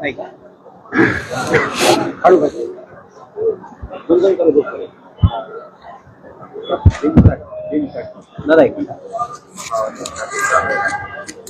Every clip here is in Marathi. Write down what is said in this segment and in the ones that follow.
नाही काढू का दोन दोन दोन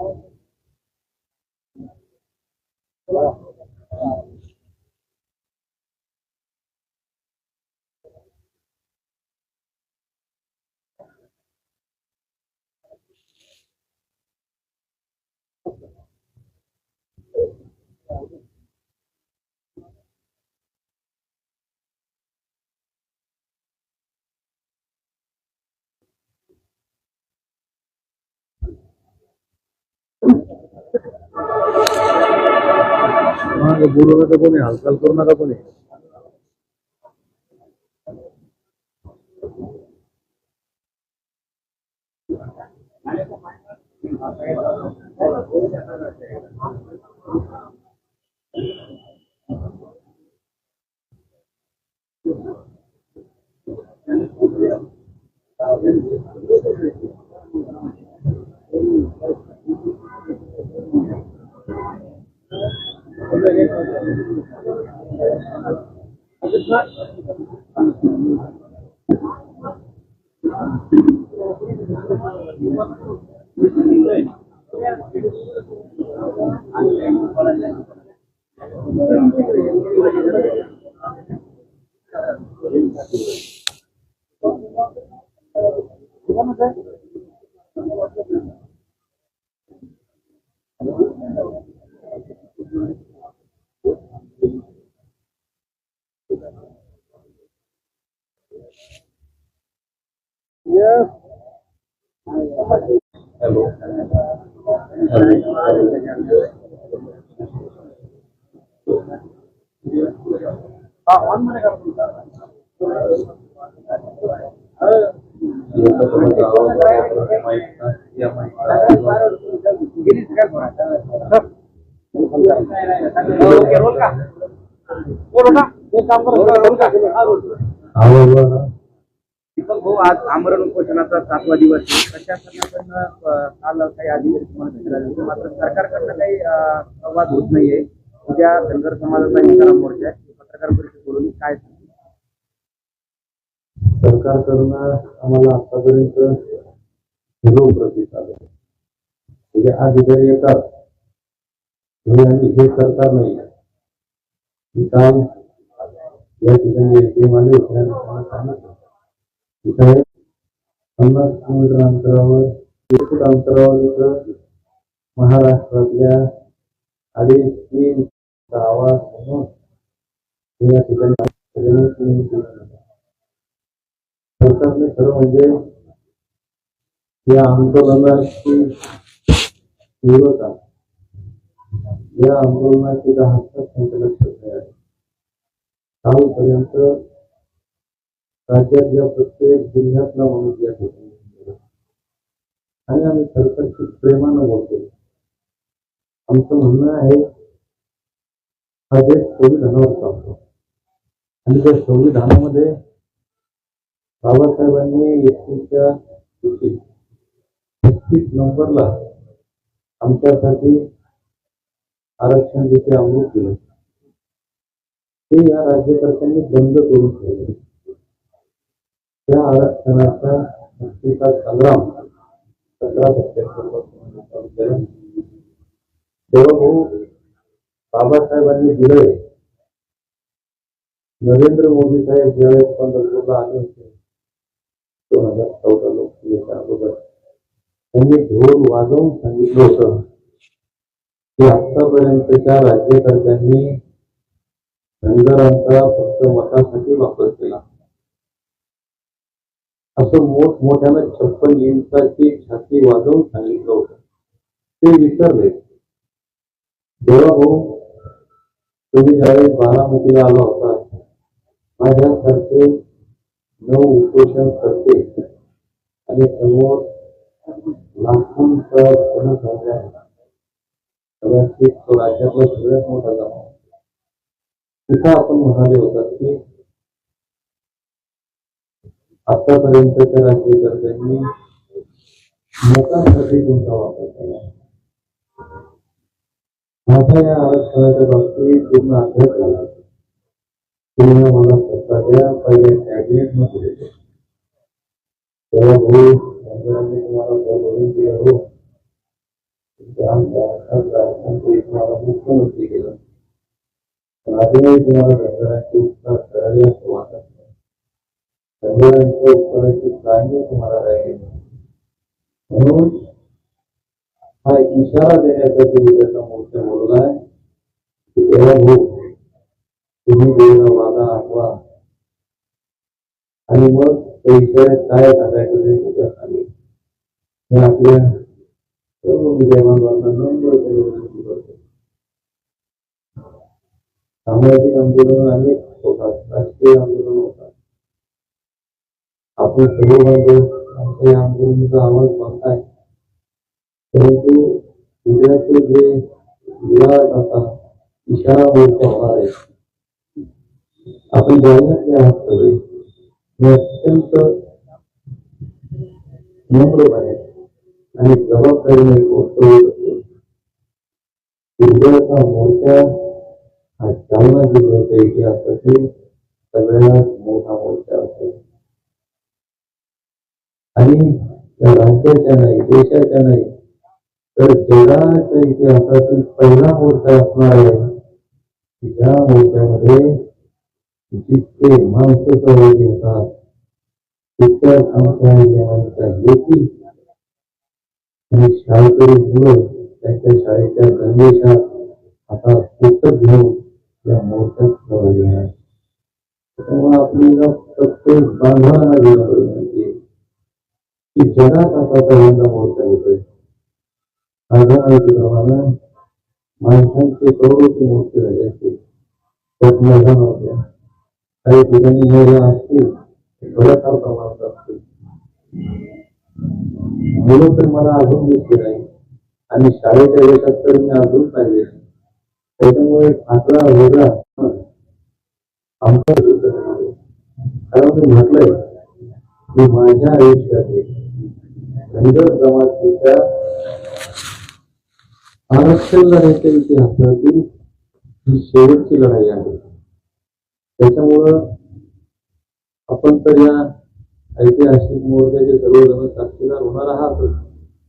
बंद करतो मागे बोलू नका कोणी हालचाल करू नका कोणी Yes. Hello. Hello. Ah. Deepak भाऊ आज आमरण उपोषणाचा सातवा दिवस प्रशासनाकडनं काल काही अधिकारी तुम्हाला भेटायला मात्र सरकारकडनं काही संवाद होत नाहीये. उद्या धनगर समाजाचा इशारा मोर्चा आहे. पत्रकार परिषद बोलून काय सांगू? सरकारकडनं आम्हाला आतापर्यंत झिरो प्रतिसाद आहे म्हणजे अधिकारी येतात म्हणजे आम्ही हे सरकार नाही मी काल या ठिकाणी एटीएम आले होते आणि त्यांना सांगितलं इथं आहे पन्नास किलोमीटर अंतरावर एकूण अंतरावर इथं महाराष्ट्रातल्या अडीच तीन गावा समोर या ठिकाणी सगळ्यांनी तुम्ही केलं. सरकारने खरं म्हणजे या आंदोलनाची तीव्रता या आंदोलनाची दहाचा संकलक आहे. कालपर्यंत राज्यातल्या प्रत्येक जिल्ह्यातला माणूस या ठिकाणी आणि आम्ही सरकारची प्रेमानं बोलतो. आमचं म्हणणं आहे हा देश संविधानावर चालतो. आणि त्या संविधानामध्ये बाबासाहेबांनी एकतीसच्या दिवशी एकतीस नंबरला आमच्यासाठी आरक्षण देखील अमृत केलं ते या राज्यकर्त्यांनी बंद करून ठेवले. त्या आरक्षणाचा मुक्तीचा संग्राम सतरा सप्टेंबर बाबासाहेबांनी दिलंय. नरेंद्र मोदी साहेब ज्यावेळेस पंढरपूरला आले होते दोन हजार चौदा लोकसभेच्या अगोदर त्यांनी ढोल वाजवून सांगितलं होतं. की आतापर्यंतच्या राज्यकर्त्यांनी धनगरांचा फक्त मतासाठी वापर केला. असं मोठमोठ्यानं छप्पन इंचाची छाती वाजवून सांगितलं होतं. ते विसरले. देवा भाऊ तुम्ही ज्यावेळेस बारामतीला आला होता माझ्यासारखे न उपोषण करते. आणि समोर प्रयत्न झाले आहे. कदाचित तो राज्यातला सगळ्यात मोठा जमाव तिथं आपण म्हणाले होतात की आतापर्यंतच्या राज्यकर्त्यांनी मतांसाठी तुमचा वापर केला? माझ्या या आरक्षणाच्या बाबतीत पूर्ण अभ्यास झाला. तुम्ही मला सत्ता पहिले कॅबिनेट मध्ये तेव्हा भाऊ तुम्हाला बोलून दिलं हो। मुख्यमंत्री केलं पण अजूनही तुम्हाला शंकरांचे उपकार असं वाटत नाही शंकरांच्या उपकाराची जाणीव तुम्हाला राहिली म्हणून हा इशारा देण्यासाठी उद्याचा मोर्चा बोललाय की तेव्हा भाऊ तुम्ही दिलेला वादा आठवा आणि मग त्या इशाऱ्यात काय सांगायचं ते कुठं सांगेल हे आपल्या सर्व सामाजिक आंदोलन अनेक होतात. राजकीय आंदोलन होतात. आपण सर्व बांधव आमच्या या आंदोलनाचा आवाज बनताय परंतु उद्याचं जे विराट आता इशारा मोर्चा होणार आहे आपण जाहिरात आहात सगळे हे अत्यंत नम्रपणे आणि जबाबदारीने एक गोष्ट बोलतो उद्याचा मोर्चा हा जालना जिल्ह्याच्या इतिहासातील सगळ्यात मोठा मोर्चा असेल आणि या राज्याच्या नाही देशाच्या नाही तर जगाच्या इतिहासातील पहिला मोर्चा असणार आहे. की ज्या मोर्चामध्ये जितके माणसं सहभागी घेतात तितक्याच आमच्या नियमांचा लेखी आणि शाळकरी मुलं त्यांच्या शाळेच्या गणवेशात आता पुस्तक घेऊन या मोर्चात सहभागी होणार तेव्हा आपल्याला प्रत्येक बांधवांना घेणं पाहिजे म्हणजे की जगात आता पहिल्यांदा मोर्चा होतोय माझ्या माहितीप्रमाणे माणसांचे करोडोचे मोर्चे झाले असतील. त्यात मजा नव्हत्या. काही ठिकाणी महिला असतील थोड्याफार प्रमाणात असतील मुलं तर मला अजून दिसले नाही आणि शाळेच्या वेशात तर मी अजून पाहिले नाही त्याच्यामुळे आकडा वेगळा आमचा कारण मी म्हटलंय की माझ्या आयुष्यातील धनगर जमातीच्या आरक्षण लढाईच्या इतिहासातील ही शेवटची लढाई आहे. त्याच्यामुळं आपण तर या ऐतिहासिक मोर्चाचे सर्वजण साक्षीदार होणार आहात.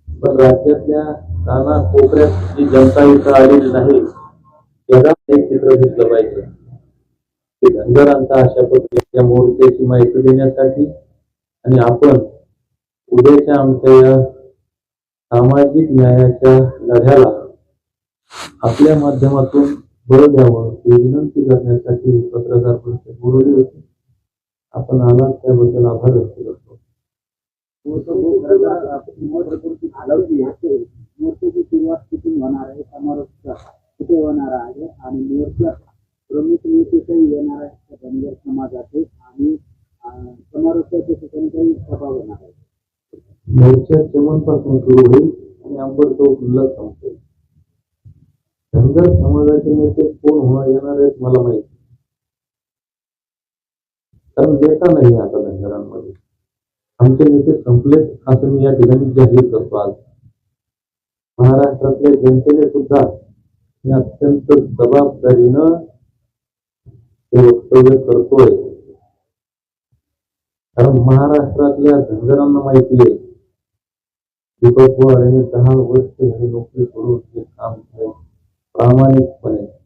पण राज्यातल्या नाना कोपऱ्यात जी जनता इथं आलेली नाही त्याला एक चित्र दिसलं पाहिजे. की धनगरांचा अशा पद्धतीने या मोर्चाची माहिती देण्यासाठी आणि आपण उद्याच्या आमच्या या सामाजिक न्यायाच्या लढ्याला आपल्या माध्यमातून बळ द्यावं ते विनंती करण्यासाठी पत्रकार परिषद बोलवली होती. आपण आलात त्याबद्दल आभार व्यक्त करतो. मूर्ती घालवली आहे सुरुवात कुठून होणार आहे समारोप कुठे होणार आहे आणि मूर्त्या प्रमुख नेतेही येणार आहे धनगर समाजाचे आणि समारोपाच्या ठिकाणी काही सभा होणार आहे मोर्चा चमनपासून सुरू होईल आणि अंबर चौकला संपेल करणार आहेत मला माहिती कारण देता नाही आता धनगरांमध्ये. आमचे नेते संपलेत असं मी या ठिकाणी जाहीर करतो आज. महाराष्ट्रातल्या जनतेने सुद्धा मी अत्यंत जबाबदारीनं हे वक्तव्य करतोय. कारण महाराष्ट्रातल्या धनगरांना माहिती आहे दीपक पवार यांनी दहा वर्ष झाली नोकरी करून हे काम प्रामाणिकपणे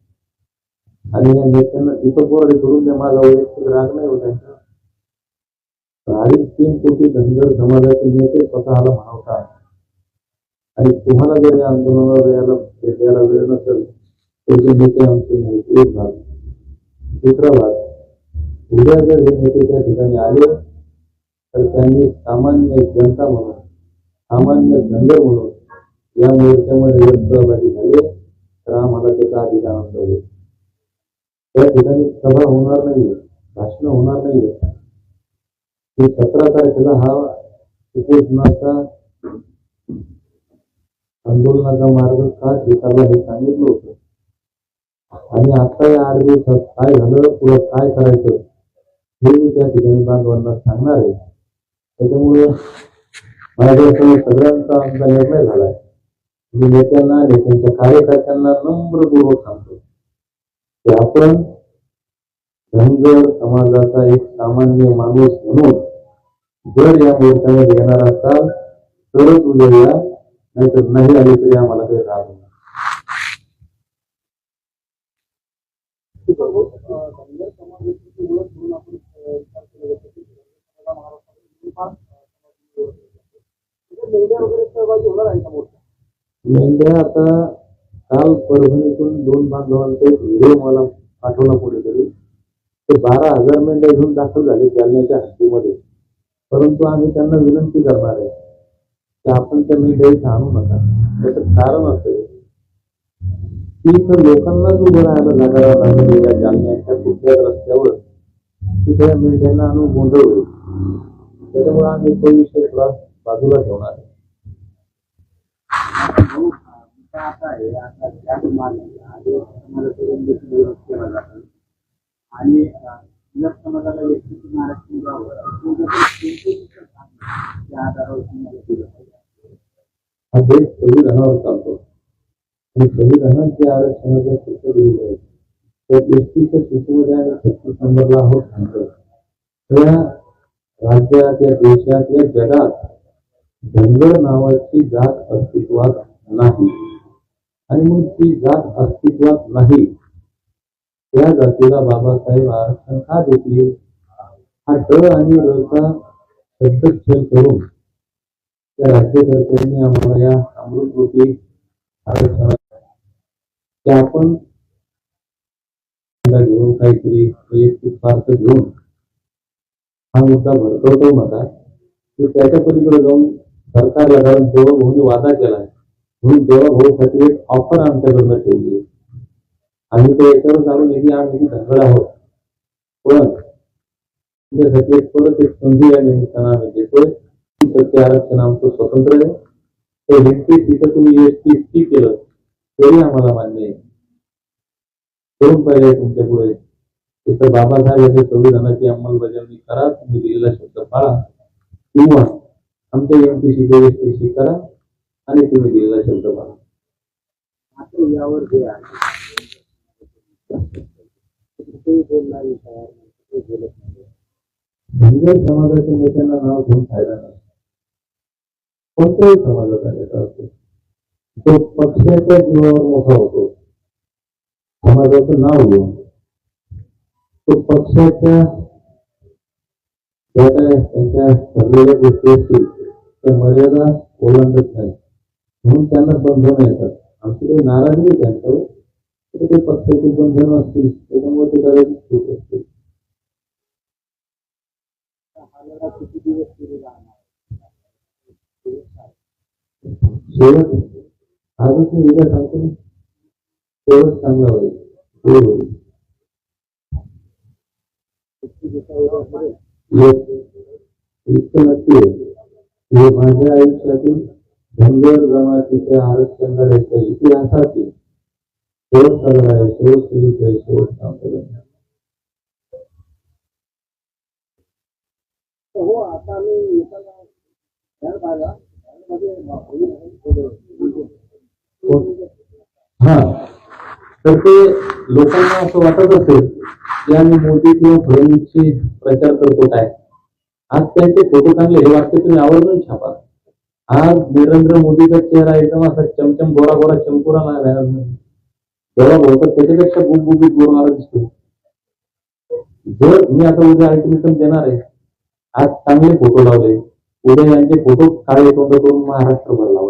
आणि या नेत्यांना दीपक पवार करून सोडून माझा वैयक्तिक राग नाही होत त्यांचा अडीच तीन कोटी धनगर समाजाचे नेते स्वतःला म्हणवतात आणि तुम्हाला जर या आंदोलनावर यायला भेटायला वेळ नसेल त्याचे नेते आमचे नाही एक भाग दुसरा भाग उद्या जर हे नेते त्या ठिकाणी आले तर त्यांनी सामान्य जनता म्हणून सामान्य धनगर म्हणून या मोर्चामध्ये जर सहभागी झाले तर आम्हाला त्याचा अधिक आनंद होईल. त्या ठिकाणी सभा होणार नाहीये भाषण होणार नाहीये. ते सतरा तारखेला हा उपोषणाचा आंदोलनाचा मार्ग का स्वीकारला हे सांगितलं होतं. आणि आता या आठ दिवसात काय झालं पुढं काय करायचं हे मी त्या ठिकाणी बांधवांना सांगणार आहे. त्याच्यामुळे माझ्यासह सगळ्यांचा आमचा निर्णय झालाय. मी नेत्यांना नेत्यांच्या कार्यकर्त्यांना नम्रपूर्वक सांगतो. की आपण धनगर समाजाचा एक सामान्य माणूस म्हणून जर या मोर्चामध्ये येणार असाल तरच उद्या या नाहीतर नाही आले तरी आम्हाला काही राग नाही. मेंढ्या आता काल परभणीतून दोन बांधवांचा एक व्हिडिओ मला पाठवला कुठेतरी. ते बारा हजार मेंढ्या घेऊन दाखल झाले जालन्याच्या हद्दीमध्ये. परंतु आम्ही त्यांना विनंती करणार आहे की आपण त्या मेंढ्या इथे आणू नका. त्याचं कारण असं की इथं लोकांनाच उभं राहायला जागा राहणार या जालन्याच्या कुठल्याच रस्त्यावर. तिथे या मेंढ्यांना आणून गोंधळ होईल. त्याच्यामुळे आम्ही तो विषय थोडा बाजूला ठेवणार आहे. आहे आता आदिवासी समाजाकडून देखील विरोध केला जातो आणि समाजाला व्यक्तीचं आरक्षण द्यावं त्या आधारावर तुम्हाला दिलं पाहिजे हा देश संविधानावर चालतो आणि संविधानात जे आरक्षणाच्या आहेत त्या व्यक्तीच्या सूचीमध्ये आम्ही छत्तीस नंबरला आहोत सांगतो त्या राज्यात या देशात या जगात धनगर नावाची जात अस्तित्वात नाही. आणि मग ती जात अस्तित्वात नाही. त्या जातीला बाबासाहेब आरक्षण का देतील? हा ड आणि रचा शब्दच्छेद करून त्या राज्यकर्त्यांनी आम्हाला या अमृतकृती आरक्षण ते आपण घेऊन काहीतरी वैयक्तिक स्वार्थ घेऊन हा मुद्दा भडकवतो नका की त्याच्या पलीकडे जाऊन सरकारला जाऊन होऊन वादा केलाय. म्हणून देवाभाऊसाठी एक ऑफर आमच्याकडनं ठेवली आम्ही ते याच्यावर जाणून निधी आम्ही किती धनगड आहोत. पण तुमच्यासाठी एक परत एक संधी या निमित्तानं आम्ही देतोय टक्के आरक्षण आमचं स्वतंत्र आहे. ते व्यक्ती तिथं तुम्ही एस टी टी केलं तरी आम्हाला मान्य आहे. करून पाहिजे तुमच्यापुढे. तिथं बाबासाहेबांच्या संविधानाची अंमलबजावणी करा. तुम्ही दिलेला शब्द पाळा. किंवा आमच्या एमपीसी एस टी करा. आणि तुम्ही दिलेला शब्द मात्र यावर जे आहे बोलणारी तयार बोलत नाही. धनगर समाजाच्या नेत्यांना नाव घेऊन फायदा नाही. कोणत्याही समाजाचा नेता असतो तो पक्षाच्या जीवावर मोठा होतो. समाजाचं नाव घेऊन तो पक्षाच्या ज्या काय त्यांच्या ठरलेल्या गोष्टी असतील त्या मर्यादा ओलांडत नाही. म्हणून त्यांना येतात आमची काही त्यांच्यावर ते पक्षाचे बंधन असतील त्याच्यामुळे ते दिवस सुरू राहणार शेवट आजच मी उद्या सांगतो ना शेवट चांगला होईल नक्की आहे माझ्या आयुष्यातील धनगर जमातीच्या आरक्षण लढ्याच्या इतिहासातील शेवटचा लढा आहे शेवट सुरू आहे शेवट संपलं हो आता मी मध्ये हा. तर ते लोकांना असं वाटत असेल की आम्ही मोदी किंवा फडणवीसची प्रचार करतो काय? आज त्यांचे फोटो चांगले हे वाक्य तुम्ही आवर्जून छापा. आज नरेंद्र मोदीचा चेहरा एकदम असा चमचम गोरा गोरा चमकुरा लागला गोरा बोलतात त्याच्यापेक्षा गुबगुबीत गोरा दिसतो. जर मी आता उद्या अल्टिमेटम देणार आहे आज चांगले फोटो लावले उद्या यांचे फोटो काळे तोंड करून महाराष्ट्रभर लावले.